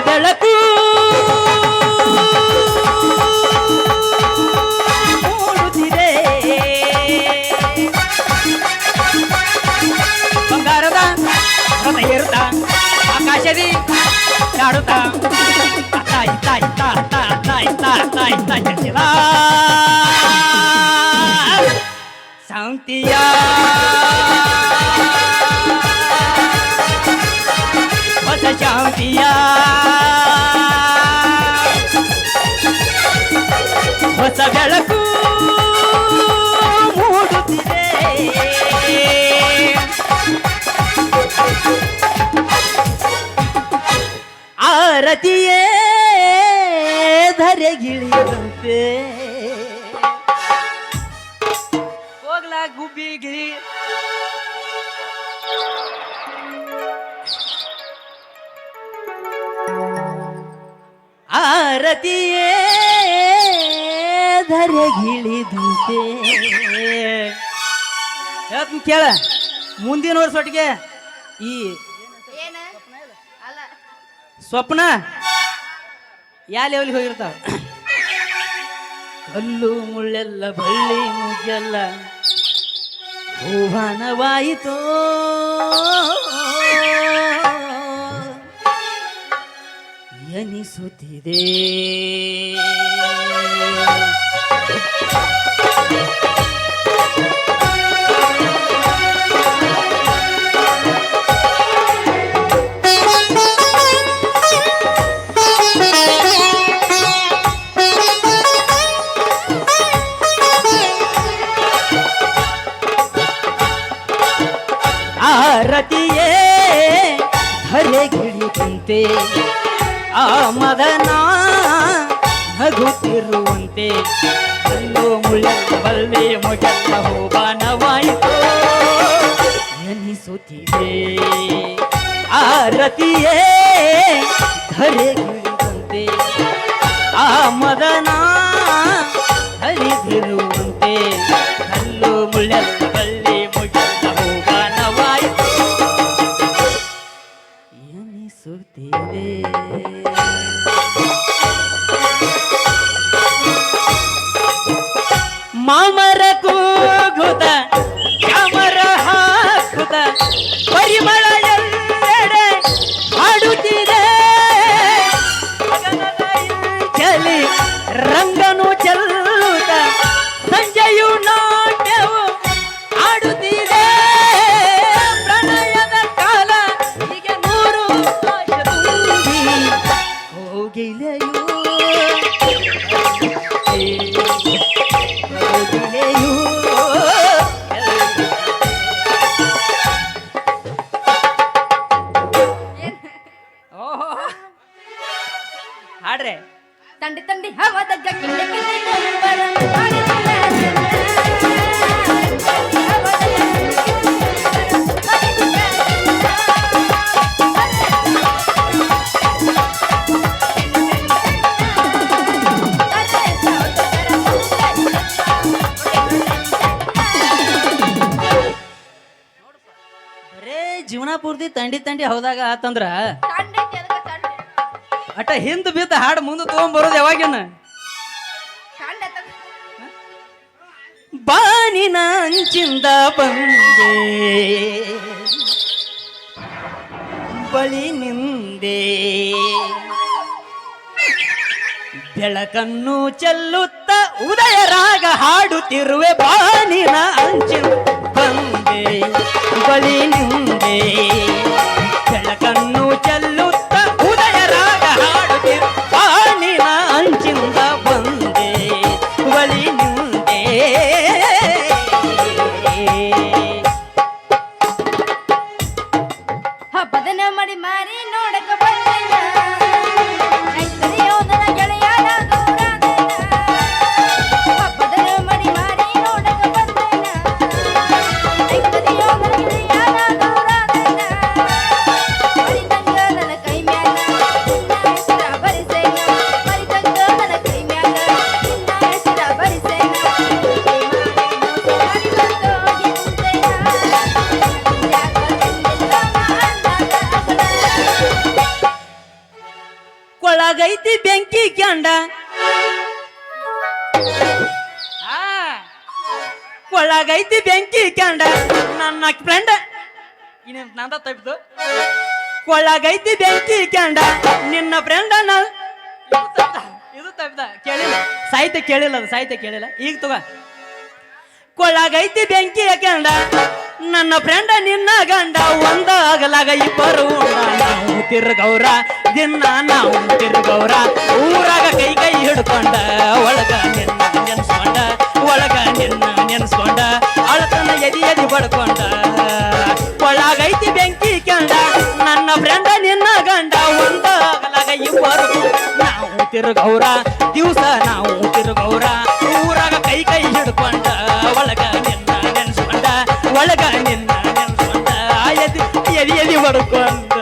ಬೆಳಕು. ಮೂಡುತ್ತಿದೆ. ಬಂಗಾರದ ಆಕಾಶದಿ ಶಾಂತಿಯ. ಹೊಸ ಬೆಳಕು ಮೂಡುತ್ತಿದೆ. ಆರತಿಯೇ ಧರೆಗಿಳಿದಂತೆ ಹೋಗ್ಲಾ ಗುಬ್ಬಿಗಿಳಿ ಆರತಿಯೇ ಧರೆಗಿಳಿದಂತೆ ಹೇಳ್ತೀನಿ ಕೇಳ ಮುಂದಿನ ವರ್ಷೊಟ್ಟಿಗೆ ಈ ಏನ? ಅಲ್ಲ. ಸ್ವಪ್ನ ಯಾ ಲೆವೆಲ್ಗೆ ಹೋಗಿರ್ತಾವ? ಕಲ್ಲು ಮುಳ್ಳೆಲ್ಲ ಬಳ್ಳಿ ಮುಗ್ಗೆಲ್ಲ ಹೂವನವಾಯಿತು. ಎನಿಸುತ್ತಿದೆ. ಹರೆಗಿಳಿದಂತೆ ಆ ಮದನ ನಗುತ್ತಿರುವಂತೆ. ಅಲ್ಲೋ ಮುಳ್ಳೆಲ್ಲ ಬಲ್ಲೆ ಮೊಗೆಲ್ಲ ಹೋಬಾನವಾಯಿತು ಎನಿಸುತ್ತಿದೆ ಆರತಿಯೇ ಧರೆಗಿಳಿದಂತೆ. ಆ ಮದನ ಹಾಡ್ರೆ ತಂಡಿ ತಂಡಿ ಹವಾದ ಕಿಂಡಿ ಬರೇ ಜೀವನ ಪೂರ್ತಿ ತಂಡಿ ತಂಡಿ ಹೌದಾಗ ಆತಂದ್ರ? ಅಟ ಹಿಂದ ಬಿದ್ದ ಹಾಡು ಮುಂದೆ ತಂಡಿ ಎದಕ ಬಾನಿನ ಅಂಚಿಂದ ಬಂದೆ. ಬಳಿ ನಿಂದೆ. ಬೆಳಕನ್ನು ಚೆಲ್ಲುತ್ತ ಉದಯ ರಾಗ ಹಾಡುತ್ತಿರುವೆ ಬಾನಿನ ಅಂಚಿನ ಬಂದೆ. ಬಳಿ ನಿಂದೆ. ಬೆಳಕನ್ನು ಚೆಲ್ಲುತ್ತ ಹಾಡುತ್ತಿರು ಬಾನಿನ ಒಳಗೈತಿ ಬೆಂಕಿ ಕ್ಯಾಂಡ ನನ್ನ ಫ್ರೆಂಡ್ ಇನ್ನೇನು ನಂದ ತಪ್ಪಿತು ಒಳಗೈತಿ ಬೆಂಕಿ ಕ್ಯಾಂಡ ನಿನ್ನ ಫ್ರೆಂಡ್ ಇದು ತಪ್ಪಿದ, ಕೇಳಿಲ್ಲ. ಸಾಹಿತ್ಯ ಕೇಳಿಲ್ಲ ಅದು, ಸಾಹಿತ್ಯ ಕೇಳಿಲ್ಲ. ಈಗ ತಗೋ. ಕೊಳಗೈತಿ ಬೆಂಕಿ ಹಾಕ್ಯಂಡ ನನ್ನ ಫ್ರೆಂಡ ನಿನ್ನ ಗಂಡ ಒಂದ ಆಗಲಾಗ ಇಬ್ಬರು ತಿರುಗೌರ, ದಿನ ನಾವು ತಿರುಗೌರ. ಊರಾಗ ಕೈ ಕೈ ಹಿಡ್ಕೊಂಡ, ಒಳಗ ನಿನ್ನ ನೆನ್ಸ್ಕೊಂಡ, ಒಳಗ ನಿನ್ನ ನೆನ್ಸ್ಕೊಂಡ. ಅಳತನ ಎದಿ ಎದಿ ಬಡ್ಕೊಂಡ. ಒಳಗೈತಿ ಬೆಂಕಿ ಕೆಂಡ, ನನ್ನ ಫ್ರೆಂಡ ನಿನ್ನ ಗಂಡ ಒಂದ ಆಗಲಾಗ ಇಬ್ಬರು ನಾವು ತಿರುಗೌರ, ದಿವಸ ನಾವು ತಿರುಗೌರ. ಊರಾಗ ಕೈ ಕೈ ಹಿಡ್ಕೊಂಡ, ಒಳಗ ಎದಿ ಬಡ್ಕೊಂಡ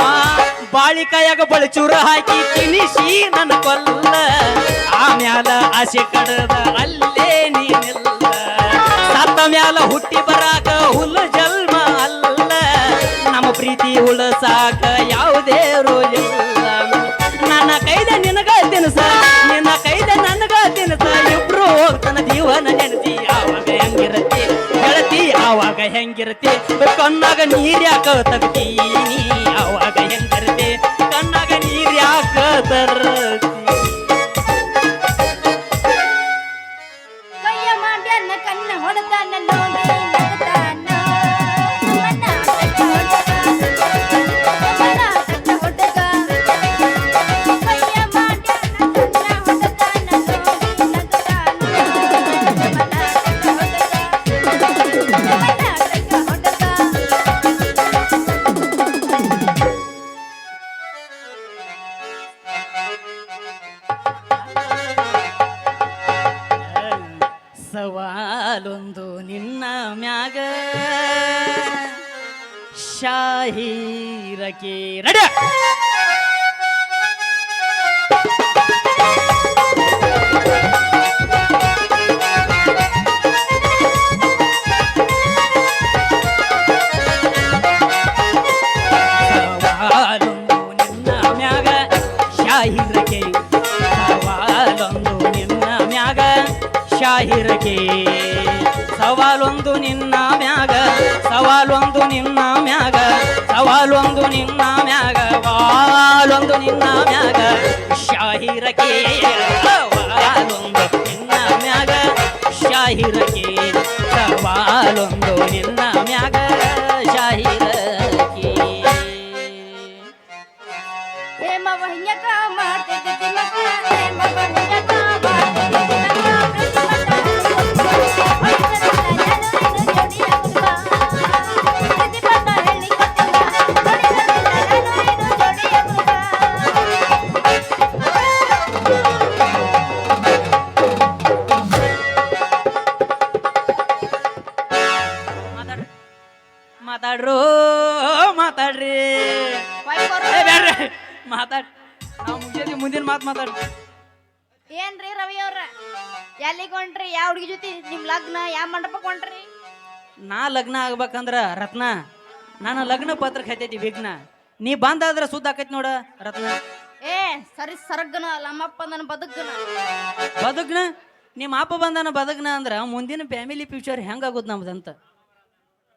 ಆ ಬಳಿ ಚೂರ ಹಾಕಿ ತಿನಿಸಿ ನನ್ನ ಕೊಲ್ಲ ಆಮ್ಯಾಲ ಆಸೆ ಕಡದ ಅಲ್ಲೇ ನೀನಿಲ್ಲ ಗೆಳತಿ ಹೆಂಗಿರ್ತಿ? ಕೊನ್ನಾಗ ಕಣ್ಣಾಗ ನೀರ್ ಯಾಕ ತಗ್ತೀನಿ ಆವಾಗ ಶಾಹೀರಕೆ ರಕಿ ರಡ. ಮ್ಯಾಗ ಶಾಹಿರಕೆ ಸವಾಲೊಂದು ನಿನ್ನ ಮ್ಯಾಗ, ಸವಾಲೊಂದು ನಿನ್ನ ಮ್ಯಾಗ, ಸವಾಲೊಂದು ನಿನ್ನ ಮ್ಯಾಗ ವಾಲೊಂದು ನಿನ್ನ ಮ್ಯಾಗ. ಶಾಹಿರ ಸವಾಲೊಂದು ನಿನ್ನ ಮ್ಯಾಗ ಶಾಹಿರಕ್ಕೆ ಸವಾಲೊಂದು ನಿನ್ನ ಮಾತು ಮಾತಾಡ. ಏನ್ರಿ ರವಿ ಅವ್ರ? ಎಲ್ಲಿಗೆ ಹೊಂಟ್ರಿ? ಯಾವ ಹುಡುಗಿ ಜೊತೆ ನಿಮ್ ಲಗ್ನ? ಯಾವ ಮಂಡಪ ಹೊಂಟ್ರಿ ನಾ ಲಗ್ನ ಆಗ್ಬೇಕಂದ್ರ ರತ್ನ. ನಾನು ಲಗ್ನ ಪತ್ರಕ್ಕೆ ಹತ್ತೈತಿ ವಿಘ್ನ. ನೀ ಬಂದಾದ್ರ ಸುದ್ದ ಆಕೈತಿ ನೋಡ ರತ್ನ. ಏ ಸರಿ ಸರ್ಗನ ನಮ್ಮಪ್ಪ ನನ್ನ ಬದುಕನ? ಬದುಕ್ನ ನಿಮ್ಮ ಅಪ್ಪ ಬಂದನ ಬದುಕ್ನ ಅಂದ್ರ ಮುಂದಿನ ಫ್ಯಾಮಿಲಿ ಫ್ಯೂಚರ್ ಹೆಂಗಾಗುದ್ ನಮ್ದಂತ.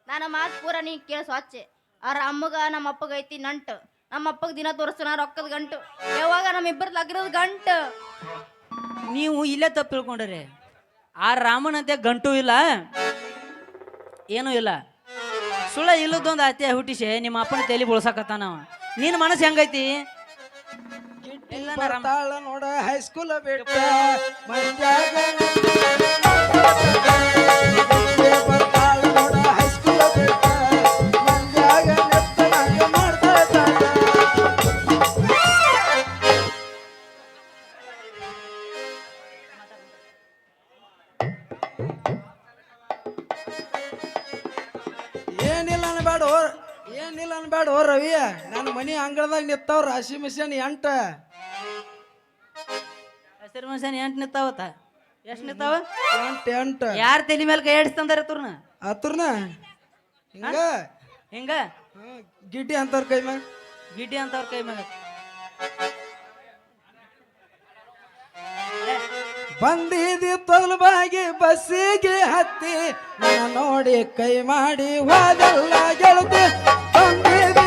ನಾನು ಮಾತು ಪೂರ ನೀ ಕೇಳಿ ಹಚ್ಚೆ ಅವ್ರ ಅಮ್ಮಗ ನಮ್ಮ ಅಪ್ಪಗ ಐತಿ ನಂಟು. ನಮ್ಮ ಅಪ್ಪಗ ದಿನ ತೋರಿಸ್ತಾನ ರೊಕ್ಕದ ಗಂಟು. ಯಾವಾಗ ನಮ್ಮಿಬ್ಬರ ಲಗ್ನದ ಗಂಟು. ನೀವು ಇಲ್ಲೇ ತಪ್ಪು ತಿಳ್ಕೊಂಡ್ರಿ. ಆ ರಾಮನಂತೆ ಗಂಟು ಇಲ್ಲ. ಏನೂ ಇಲ್ಲ. ಸುಳ್ಳ ಇಲ್ಲದೊಂದು ಅತ್ತೆ ಹುಟ್ಟಿಸಿ ನಿಮ್ಮ ಅಪ್ಪನ ತಲೆ ಬಳಸಕತ್ತಾನ ನಿನ್ನ ಮನಸ್ಸು ಹೆಂಗೈತಿ? ಇಲ್ಲ ನೋಡ ಹೈಸ್ಕೂಲ್ ಬಿಟ್ಟ ಅವಿ ನನ್ನ ಮನಿ ಅಂಗಳದಾಗ ನಿತ್ತಾವ ರಾಶಿ ಮಿಷನ್ ಎಂಟ. ಹಸಿರು ಮಿಷನ್ ಎಂಟ್ ನಿತ್ತಾವತ್ತ ಎಷ್ಟ್ ನಿತ್ತಾವ ಎಂಟ್ ಎಂಟ್. ಯಾರ ತಲೆ ಮೇಲೆ ಕೈ ಆಡಿಸ್ತಂದಾರ ತುರ್ನ ಆತುರ್ನ ಹಿಂಗ? ಹಿಂಗ? ಹ್ಮ್, ಗಿಟಿ ಕೈ ಮೇಲೆ ಗಿಟಿ ಅಂತವ್ರ ಕೈ ಮೇಲೆ ಬಂದಿದಿ ತೊಲಬಾಗಿ ಬಸ್ಸಿಗೆ ಹತ್ತಿ ನೋಡಿ ಕೈ ಮಾಡಿ ಹೋದಲ್ಲ ಗೆಳತಿ. ಬಂದಿದಿ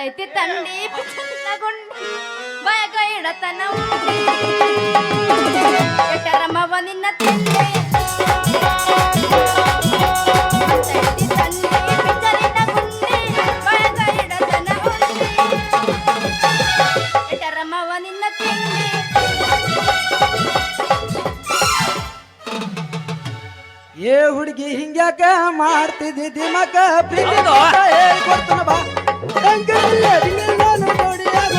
ಬರ್ತೈತಿ ತಂಡಿ. ಚಂದಗುಂಡಿ ಬಯಗ ಇಡತನ ಉಂಡಿ ನಿನ್ನ ತಿಂಡಿ ಏ ಹುಡುಗಿ ಹಿಂಗ್ಯಾಕ ಮಾಡ್ತಿದ್ದಿ ದಿಮಕ? ಪ್ರೀತಿ ಕೊಡ್ತಾನ ಬಾ. அடங்கவில்லை விண்ணாலும் கொடியாக